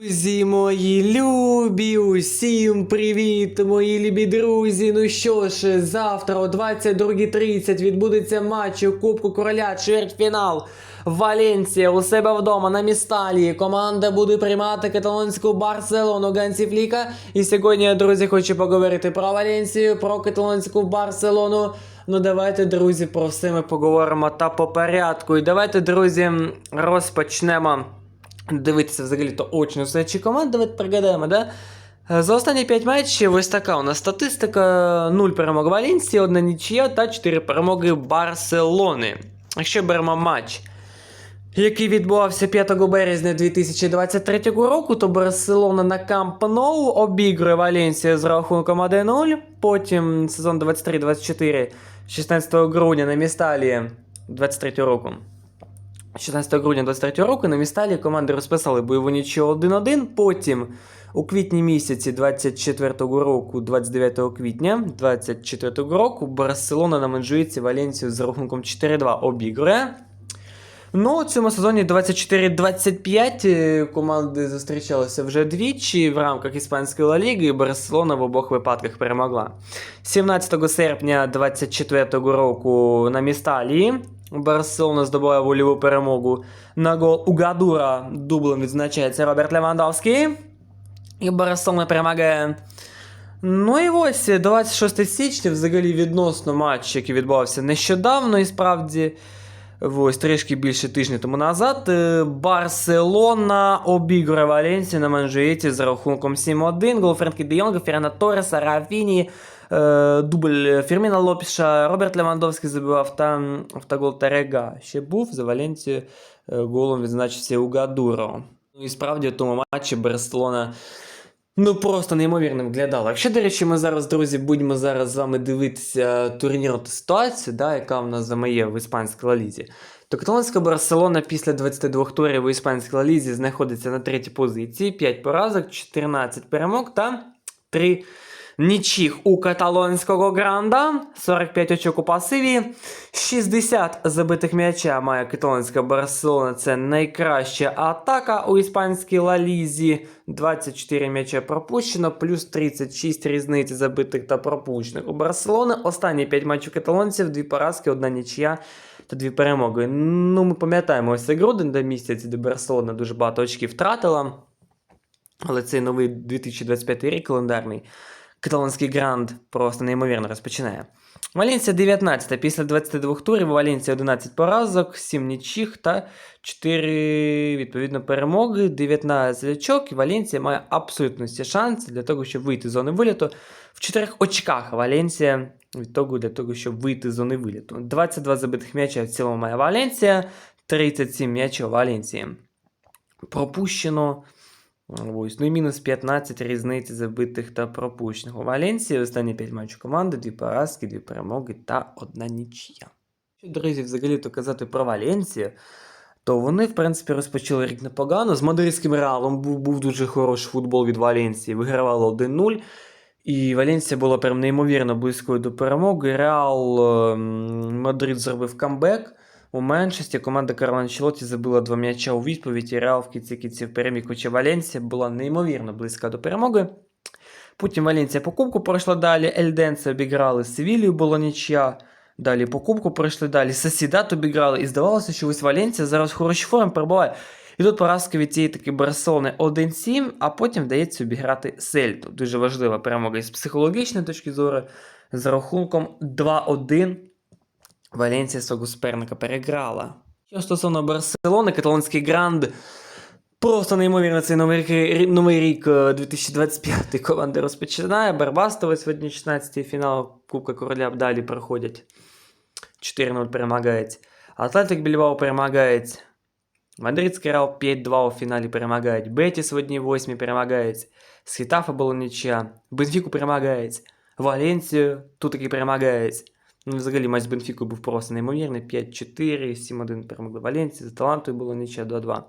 Друзі мої любі, усім привіт, мої любі друзі. Ну що ж, завтра о 22.30 відбудеться матч у Кубку Короля, чвертьфінал. Валенсія у себе вдома на місталі. Команда буде приймати каталонську Барселону Гансі Фліка. І сьогодні, друзі, хочу поговорити про Валенсію, про каталонську Барселону. Ну давайте, друзі, про все ми поговоримо та по порядку. І давайте, друзі, розпочнемо дивитися взагалі то очно стоячі команди, давайте пригадаємо, да? Е, За останні 5 матчів ось така у нас статистика: 0 перемог Валенсії, 1 нічия та 4 перемоги Барселони. Якщо беремо матч, який відбувався 5 березня 2023 року, то Барселона на Камп Ноу обігрує Валенсію з рахунком 1-0. Потім сезон 23-24, 16 грудня на місталі 23 року. 16 грудня 23 року на місталі команди розписали бойову нічого 1-1. Потім у квітні місяці 24 року, 29 квітня 24 року, Барселона на Манжуїці Валенсію з рахунком 4-2 обігрує. Ну, у цьому сезоні 24-25 е, команди зустрічалися вже двічі в рамках Іспанської Ла Ліги, і Барселона в обох випадках перемогла. 17 серпня 24 року на місталі Барселона здобуває вольову перемогу на гол у Гадура. Дублем відзначається Роберт Левандовський. І Барселона перемагає. Ну і ось 26 січня, взагалі відносно матч, який відбувався нещодавно, і справді. Ось трішки більше тижня тому назад. е, Барселона обігрує Валенсію на Манжуєті з рахунком 7-1. Гол Френкі Де Ферна Торреса, Рафіні, е, дубль Ферміна Лопіша, Роберт Левандовський забивав там автогол Тарега. Ще був за Валенсію е, голом відзначився Угадуро. Ну і справді в тому матчі Барселона. Ну просто неймовірно виглядало. Якщо, до речі, ми зараз, друзі, будемо зараз з вами дивитися турнірну ситуацію, да, яка в нас замає в іспанській лалізі, то каталонська Барселона після 22 турів у іспанській лалізі знаходиться на третій позиції, 5 поразок, 14 перемог та 3 нічих у каталонського гранда, 45 очок у пасиві, 60 забитих м'яча має каталонська Барселона. Це найкраща атака у іспанській лалізі. 24 м'яча пропущено, плюс 36 різниць забитих та пропущених у Барселони. Останні 5 матчів каталонців, 2 поразки, 1 нічия та 2 перемоги. Ну, ми пам'ятаємо ось грудень до місяць, де Барселона дуже багато очків втратила. Але цей новий 2025 рік календарний. Каталонський гранд просто неймовірно розпочинає. Валенсія 19 після 22 турів. Валенсія 11 поразок, 7 нічих та 4 відповідно перемоги, 19 очок. І Валенсія має абсолютно всі шанси для того, щоб вийти з зони виліту. В 4 очках Валенсія від того для того, щоб вийти з зони виліту. 22 забитих м'яча в цілому має Валенсія, 37 м'ячів Валенсії. Пропущено. Ось, ну і мінус 15 різниці забитих та пропущених. У Валенсії останні 5 матчів команди, 2 поразки, 2 перемоги та одна нічия. Друзі, взагалі то казати про Валенсію, то вони, в принципі, розпочали рік непогано. З мадридським реалом був, був дуже хороший футбол від Валенсії. Вигравали 1-0. І Валенсія була прям неймовірно близькою до перемоги. Реал ем, Мадрид зробив камбек. У меншості команда Карло Анчелоті забила два м'яча у відповідь, і Реал в кінці кінців переміг, хоча Валенсія була неймовірно близька до перемоги. Потім Валенсія по кубку пройшла далі, Ельденце обіграли Севілію, було нічия. Далі по кубку пройшли далі, Сосідат обіграли, і здавалося, що ось Валенсія зараз в хорошій перебуває. І тут поразка від цієї таки Барселони 1-7, а потім вдається обіграти Сельту. Дуже важлива перемога із психологічної точки зору. З рахунком 2-1 Валенсія свого суперника переграла. Що стосовно Барселони, каталонський гранд. Просто неймовірно цей новий рік, новий рік е, 2025 команда розпочинає. Барбастова сьогодні 16-й фінал Кубка Короля далі проходять. 4-0 перемагають. Атлетик Більбао перемагають. Мадридський Реал 5-2 у фіналі перемагають. Бетіс в одній 8 перемагають. З Хітафа було нічия. Бенфіку перемагають. Валенсію тут таки перемагають. Ну, взагалі матч з Бенфікою був просто неймовірний. 5-4, 7-1 перемогли Валенсії. З Талантою було нічия 2-2.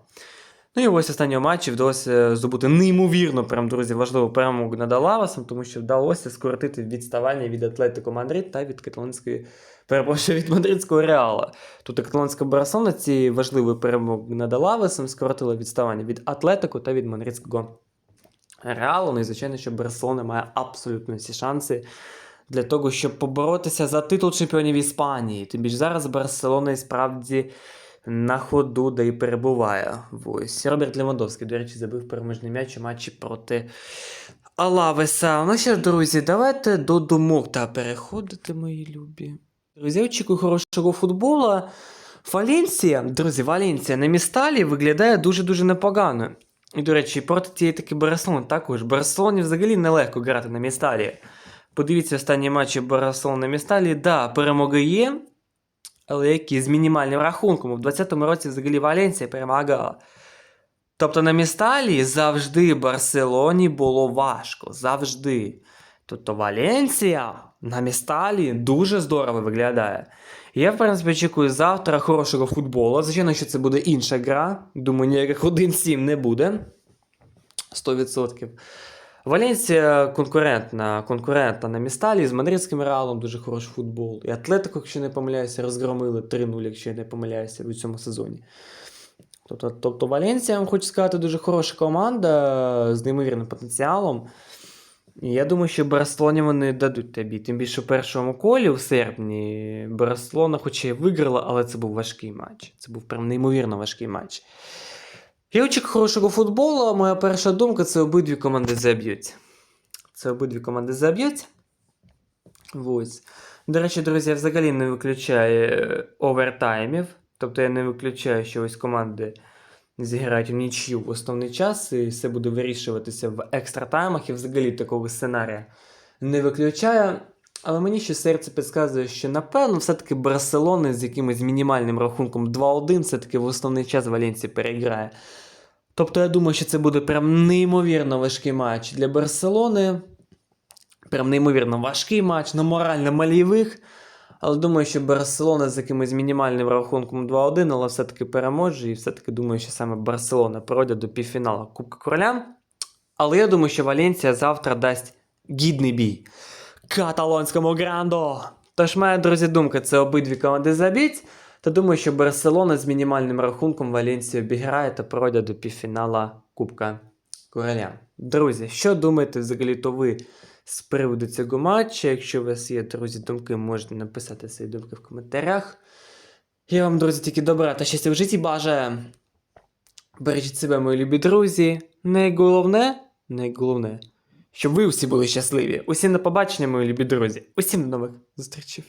Ну і ось останнього матчі вдалося здобути неймовірно, прям, друзі, важливу перемогу над Алавасом, тому що вдалося скоротити відставання від Атлетико Мадрид та від каталонської Перепрошую від мадридського реала. Тут каталонська Барселона ці важливі перемоги над Алавесом скоротила відставання від Атлетику та від мадридського реалу. Ну і звичайно, що Барселона має абсолютно всі шанси для того, щоб поборотися за титул чемпіонів Іспанії. Тим більше зараз Барселона і справді на ходу, де і перебуває. Ось. Роберт Левандовський, до речі, забив переможний м'яч у матчі проти Алавеса. Ну що ж, друзі, давайте до думок та переходити, мої любі. Друзі, очікую хорошого футболу. Валенсія, друзі, Валенсія на місталі виглядає дуже-дуже непогано. І, до речі, проти тієї таки Барселони також. Барселоні взагалі нелегко грати на місталі. Подивіться останні матчі Барселони місталі. Да, перемоги є, але які з мінімальним рахунком. У 20-му році взагалі Валенсія перемагала. Тобто на місталі завжди Барселоні було важко. Завжди. Тобто Валенсія на місталі дуже здорово виглядає. Я, в принципі, очікую завтра хорошого футболу. Звичайно, що це буде інша гра. Думаю, ніяких 1-7 не буде. 100%. Валенсія конкурентна, конкурентна на місталі з мадридським реалом дуже хороший футбол. І Атлетико, якщо не помиляюся, розгромили 3-0, якщо я не помиляюся у цьому сезоні. Тобто, тобто Валенсія, я вам хочу сказати, дуже хороша команда з неймовірним потенціалом. І я думаю, що Барселоні вони дадуть тобі. Тим більше в першому колі в серпні Барселона, хоч і виграла, але це був важкий матч. Це був прям неймовірно важкий матч. Очікую хорошого футболу. Моя перша думка це обидві команди заб'ють. Це обидві команди заб'ють. Ось. До речі, друзі, я взагалі не виключаю е, овертаймів. Тобто я не виключаю, що ось команди зіграють в нічю в основний час, і все буде вирішуватися в екстра таймах. І взагалі такого сценарія не виключаю. Але мені ще серце підказує, що напевно все-таки Барселона з якимось мінімальним рахунком 2-1 все-таки в основний час Валенції переграє. Тобто я думаю, що це буде прям неймовірно важкий матч для Барселони. Прям неймовірно важкий матч, на морально малійових. Але думаю, що Барселона з якимось мінімальним рахунком 2-1, але все-таки переможе. І все-таки думаю, що саме Барселона пройде до півфіналу Кубка Короля. Але я думаю, що Валенція завтра дасть гідний бій каталонському гранду. Тож моя, друзі, думка, це обидві команди забіть. Та думаю, що Барселона з мінімальним рахунком Валенцію обіграє та пройде до півфінала Кубка Короля. Друзі, що думаєте взагалі то ви з приводу цього матчу? Якщо у вас є, друзі, думки, можете написати свої думки в коментарях. Я вам, друзі, тільки добра та щастя в житті бажаю. Бережіть себе, мої любі друзі. Найголовне, найголовне, щоб ви всі були щасливі. Усім на побачення, мої любі друзі. Усім до нових зустрічей.